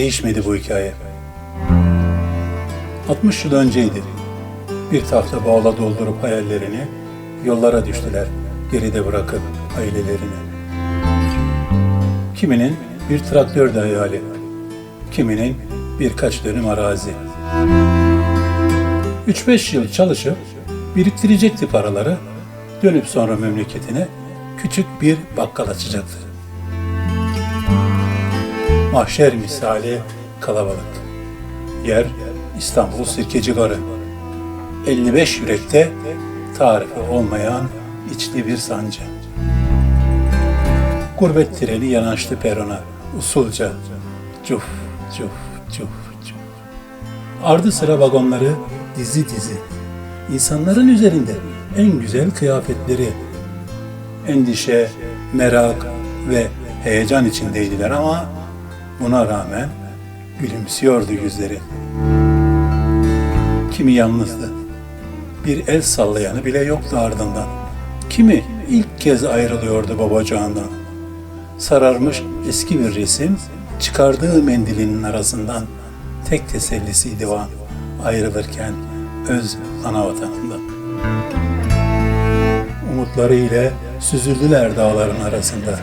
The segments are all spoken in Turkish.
değişmedi bu hikaye. 60 yıl önceydi. Bir tahta bağla doldurup hayallerini yollara düştüler geride bırakıp ailelerini. Kiminin bir traktör de hayali, kiminin birkaç dönüm arazi. 3-5 yıl çalışıp biriktirecekti paraları, dönüp sonra memleketine küçük bir bakkal açacaktı. Mahşer misali kalabalık. Yer İstanbul Sirkeci Garı. 55 yürekte tarifi olmayan içli bir sancı. Gurbet treni yanaştı perona usulca. Cuf cuf cuf cuf. Ardı sıra vagonları dizi dizi. İnsanların üzerinde en güzel kıyafetleri. Endişe, merak ve heyecan içindeydiler ama buna rağmen gülümsüyordu yüzleri. Kimi yalnızdı. Bir el sallayanı bile yoktu ardından. Kimi ilk kez ayrılıyordu babacığından. Sararmış eski bir resim, çıkardığı mendilinin arasından tek tesellisiydi o an ayrılırken öz ana vatanından. Umutları ile süzüldüler dağların arasında.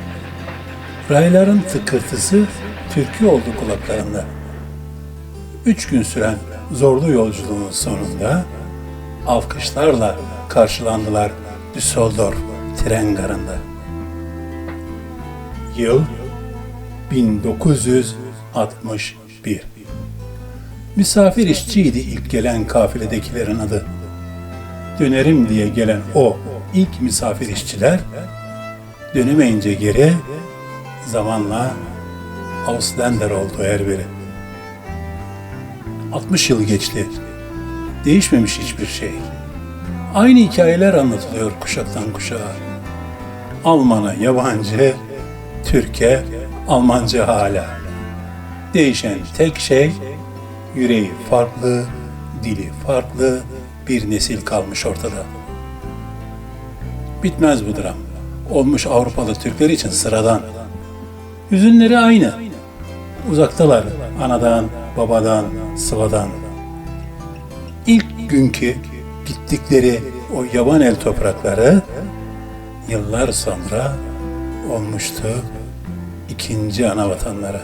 Rayların tıkırtısı türkü oldu kulaklarında. Üç gün süren zorlu yolculuğun sonunda alkışlarla karşılandılar Düsseldorf tren garında. Yıl 1961. Misafir işçiydi ilk gelen kafiledekilerin adı. Dönerim diye gelen o ilk misafir işçiler dönemeyince geri zamanla Ausländer oldu her biri. 60 yıl geçti. Değişmemiş hiçbir şey. Aynı hikayeler anlatılıyor kuşaktan kuşağa. Alman'a yabancı, Türkiye Almanca hala. Değişen tek şey yüreği farklı, dili farklı bir nesil kalmış ortada. Bitmez bu dram. Olmuş Avrupalı Türkler için sıradan. Hüzünleri aynı. Uzaktalar anadan, babadan, sıvadan. İlk günkü gittikleri o yaban el toprakları yıllar sonra olmuştu ikinci ana vatanları.